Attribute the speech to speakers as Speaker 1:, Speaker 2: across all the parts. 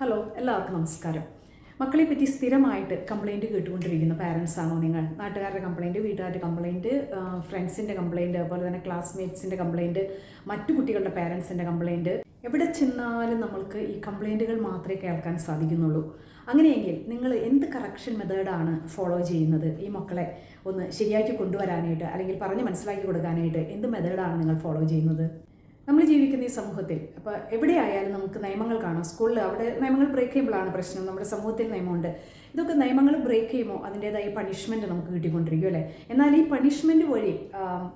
Speaker 1: Hello എല്ലാവർക്കും നമസ്കാരം. മക്കളെ പറ്റി സ്ഥിരമായിട്ട് കംപ്ലൈന്റ് കേട്ടുകൊണ്ടിരിക്കുന്ന പാരൻസ് ആണോ നിങ്ങൾ? നാട്ടുകാരുടെ കംപ്ലൈന്റ് വീട്ടുകാരുടെ കംപ്ലൈന്റ് ഫ്രണ്ട്സിന്റെ കംപ്ലൈന്റ് അതുപോലെ തന്നെ ക്ലാസ്മേറ്റ്സിന്റെ കംപ്ലൈന്റ് മറ്റു കുട്ടികളുടെ പാരൻസിന്റെ കംപ്ലൈന്റ് എവിടെ ചെന്നാലും നമ്മൾക്ക് ഈ കംപ്ലൈന്റുകൾ മാത്രമേ കേൾക്കാൻ സാധിക്കുന്നുള്ളൂ. അങ്ങനെയെങ്കിൽ നിങ്ങൾ എന്ത് കറക്ഷൻ മെത്തേഡാണ് ഫോളോ ചെയ്യുന്നത്? ഈ മക്കളെ ഒന്ന് ശരിയാക്കി കൊണ്ടുവരാനായിട്ട് അല്ലെങ്കിൽ പറഞ്ഞ് മനസ്സിലാക്കി കൊടുക്കാനായിട്ട് എന്ത് മെത്തേഡാണ് നിങ്ങൾ ഫോളോ ചെയ്യുന്നത്? നമ്മൾ ജീവിക്കുന്ന ഈ സമൂഹത്തിൽ അപ്പോൾ എവിടെയായാലും നമുക്ക് നിയമങ്ങൾ കാണാം. സ്കൂളിൽ അവിടെ നിയമങ്ങൾ ബ്രേക്ക് ചെയ്യുമ്പോഴാണ് പ്രശ്നം. നമ്മുടെ സമൂഹത്തിൽ നിയമമുണ്ട്. ഇതൊക്കെ നിയമങ്ങൾ ബ്രേക്ക് ചെയ്യുമോ അതിന്റേതായ പണിഷ്മെന്റ് നമുക്ക് കിട്ടിക്കൊണ്ടിരിക്കും അല്ലേ? എന്നാൽ ഈ പണിഷ്മെന്റ് വഴി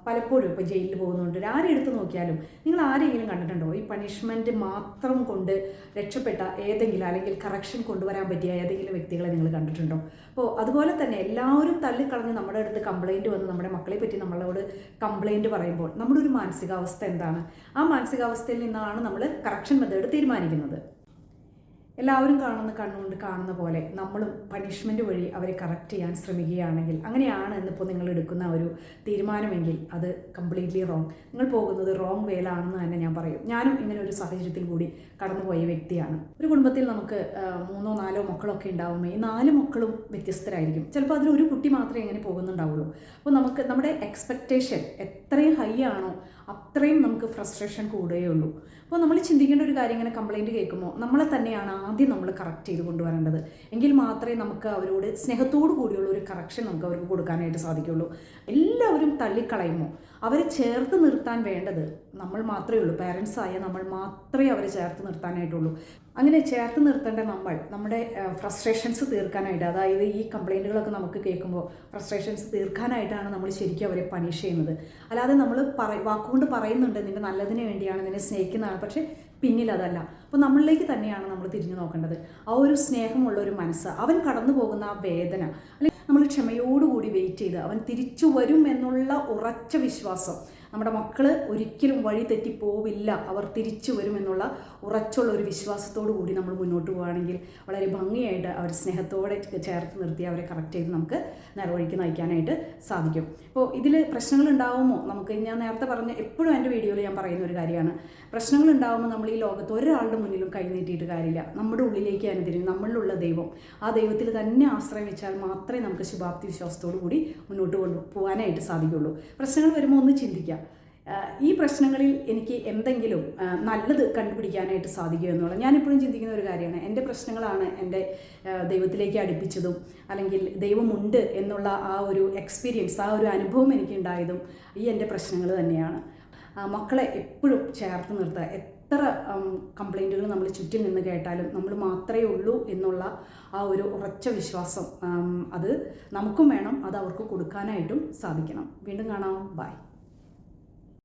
Speaker 1: പലപ്പോഴും ഇപ്പോൾ ജയിലിൽ പോകുന്നുണ്ട് ആരെടുത്ത് നോക്കിയാലും നിങ്ങൾ ആരെങ്കിലും കണ്ടിട്ടുണ്ടോ? ഈ പണിഷ്മെന്റ് മാത്രം കൊണ്ട് രക്ഷപ്പെട്ട ഏതെങ്കിലും അല്ലെങ്കിൽ കറക്ഷൻ കൊണ്ടുവരാൻ പറ്റിയ ഏതെങ്കിലും വ്യക്തികളെ നിങ്ങൾ കണ്ടിട്ടുണ്ടോ? അപ്പോൾ അതുപോലെ തന്നെ എല്ലാവരും തള്ളിക്കളഞ്ഞ് നമ്മുടെ അടുത്ത് കംപ്ലൈന്റ് വന്ന് നമ്മുടെ മക്കളെ പറ്റി നമ്മളോട് കംപ്ലൈന്റ് പറയുമ്പോൾ നമ്മുടെ ഒരു മാനസികാവസ്ഥ എന്താണ്? മാനസികാവസ്ഥയിൽ നിന്നാണ് നമ്മൾ കറക്ഷൻ മെത്തേഡ് തീരുമാനിക്കുന്നത്. എല്ലാവരും കാണുന്ന കണ്ണുകൊണ്ട് കാണുന്ന പോലെ നമ്മളും പണിഷ്മെന്റ് വഴി അവരെ കറക്റ്റ് ചെയ്യാൻ ശ്രമിക്കുകയാണെങ്കിൽ അങ്ങനെയാണ് എന്നിപ്പോൾ നിങ്ങൾ എടുക്കുന്ന ഒരു തീരുമാനമെങ്കിൽ അത് കംപ്ലീറ്റ്ലി റോങ് നിങ്ങൾ പോകുന്നത് റോങ് വേലാണെന്ന് തന്നെ ഞാൻ പറയും. ഞാനും ഇങ്ങനെ ഒരു സാഹചര്യത്തിൽ കൂടി കടന്നുപോയ വ്യക്തിയാണ്. ഒരു കുടുംബത്തിൽ നമുക്ക് മൂന്നോ നാലോ മക്കളൊക്കെ ഉണ്ടാവുമ്പോൾ ഈ നാല് മക്കളും വ്യത്യസ്തരായിരിക്കും. ചിലപ്പോൾ അതിൽ ഒരു കുട്ടി മാത്രമേ ഇങ്ങനെ പോകുന്നുണ്ടാവുള്ളൂ. അപ്പോൾ നമുക്ക് നമ്മുടെ എക്സ്പെക്റ്റേഷൻ എത്രയും ഹൈ ആണോ അത്രയും നമുക്ക് ഫ്രസ്ട്രേഷൻ കൂടുകയുള്ളൂ. അപ്പോൾ നമ്മൾ ചിന്തിക്കേണ്ട ഒരു കാര്യം ഇങ്ങനെ കംപ്ലൈന്റ് കേൾക്കുമ്പോൾ നമ്മളെ തന്നെയാണ് ആദ്യം നമ്മൾ കറക്റ്റ് ചെയ്ത് കൊണ്ടുവരേണ്ടത്. എങ്കിൽ മാത്രമേ നമുക്ക് അവരോട് സ്നേഹത്തോടു കൂടിയുള്ള ഒരു കറക്ഷൻ നമുക്ക് അവർക്ക് കൊടുക്കാനായിട്ട് സാധിക്കുള്ളൂ. എല്ലാവരും തള്ളിക്കളയുമോ? അവരെ ചേർത്ത് നിർത്താൻ വേണ്ടത് നമ്മൾ മാത്രമേ ഉള്ളൂ. പേരൻസായ നമ്മൾ മാത്രമേ അവരെ ചേർത്ത് നിർത്താനായിട്ടുള്ളൂ. അങ്ങനെ ചേർത്ത് നിർത്തേണ്ട നമ്മൾ നമ്മുടെ ഫ്രസ്ട്രേഷൻസ് തീർക്കാനായിട്ട് അതായത് ഈ കംപ്ലൈന്റുകളൊക്കെ നമുക്ക് കേൾക്കുമ്പോൾ ഫ്രസ്ട്രേഷൻസ് തീർക്കാനായിട്ടാണ് നമ്മൾ ശരിക്കും അവരെ പണിഷ് ചെയ്യുന്നത്. അല്ലാതെ നമ്മൾ പറ വാക്കുകൊണ്ട് പറയുന്നുണ്ട് നിന്റെ നല്ലതിന് വേണ്ടിയാണ് നിന്നെ സ്നേഹിക്കുന്നതാണ് പക്ഷേ പിന്നിൽ അതല്ല അപ്പോൾ നമ്മളിലേക്ക് തന്നെയാണ് നമ്മൾ തിരിഞ്ഞു നോക്കേണ്ടത്. ആ ഒരു സ്നേഹമുള്ള ഒരു മനസ്സ് അവൻ കടന്നു പോകുന്ന ആ വേദന അല്ലെങ്കിൽ നമ്മൾ ക്ഷമയോടുകൂടി വെയിറ്റ് ചെയ്ത് അവൻ തിരിച്ചു വരും എന്നുള്ള ഉറച്ച വിശ്വാസം നമ്മുടെ മക്കൾ ഒരിക്കലും വഴി തെറ്റി പോവില്ല. അവർ തിരിച്ചു വരുമെന്നുള്ള ഉറച്ചുള്ള ഒരു വിശ്വാസത്തോടു കൂടി നമ്മൾ മുന്നോട്ട് പോവുകയാണെങ്കിൽ വളരെ ഭംഗിയായിട്ട് അവർ സ്നേഹത്തോടെ ചേർത്ത് നിർത്തി അവരെ കറക്റ്റ് ചെയ്ത് നമുക്ക് നേർവഴിക്ക് നയിക്കാനായിട്ട് സാധിക്കും. ഇപ്പോൾ ഇതിൽ പ്രശ്നങ്ങൾ ഉണ്ടാവുമോ? നമുക്ക് ഞാൻ നേരത്തെ പറഞ്ഞ എപ്പോഴും എന്റെ വീഡിയോയിൽ ഞാൻ പറയുന്ന ഒരു കാര്യമാണ്. പ്രശ്നങ്ങൾ ഉണ്ടാകുമ്പോൾ നമ്മൾ ഈ ലോകത്ത് ഒരാളുടെ മുന്നിലും കൈനീട്ടിയിട്ട് കാര്യമില്ല. നമ്മുടെ ഉള്ളിലേക്ക് തന്നെ തിരിഞ്ഞു നമ്മളിലുള്ള ദൈവം. ആ ദൈവത്തിൽ തന്നെ ആശ്രയം വെച്ചാൽ മാത്രമേ നമുക്ക് ശുഭാപ്തി വിശ്വാസത്തോടു കൂടി മുന്നോട്ട് കൊണ്ടു പോകാനായിട്ട് സാധിക്കുള്ളൂ പ്രശ്നങ്ങൾ വരുമ്പോൾ ഒന്ന് ചിന്തിക്കുക ഈ പ്രശ്നങ്ങളിൽ എനിക്ക് എന്തെങ്കിലും നല്ലത് കണ്ടുപിടിക്കാനായിട്ട് സാധിക്കുമോ എന്നുള്ളത് ഞാനിപ്പോഴും ചിന്തിക്കുന്ന ഒരു കാര്യമാണ്. എന്റെ പ്രശ്നങ്ങളാണ് എന്റെ ദൈവത്തിലേക്ക് അടുപ്പിച്ചതും അല്ലെങ്കിൽ ദൈവമുണ്ട് എന്നുള്ള ആ ഒരു എക്സ്പീരിയൻസ് ആ ഒരു അനുഭവം എനിക്ക് ഉണ്ടായതും ഈ എന്റെ പ്രശ്നങ്ങൾ തന്നെയാണ്. മക്കളെ എപ്പോഴും ചേർത്ത് നിർത്തുക എത്ര കംപ്ലൈന്റുകൾ നമ്മൾ ചുറ്റിൽ നിന്ന് കേട്ടാലും നമ്മൾ മാത്രമേ ഉള്ളൂ എന്നുള്ള ആ ഒരു ഉറച്ച വിശ്വാസം അത് നമുക്കും വേണം അത് അവർക്ക് കൊടുക്കാനായിട്ടും സാധിക്കണം. വീണ്ടും കാണാം. ബൈ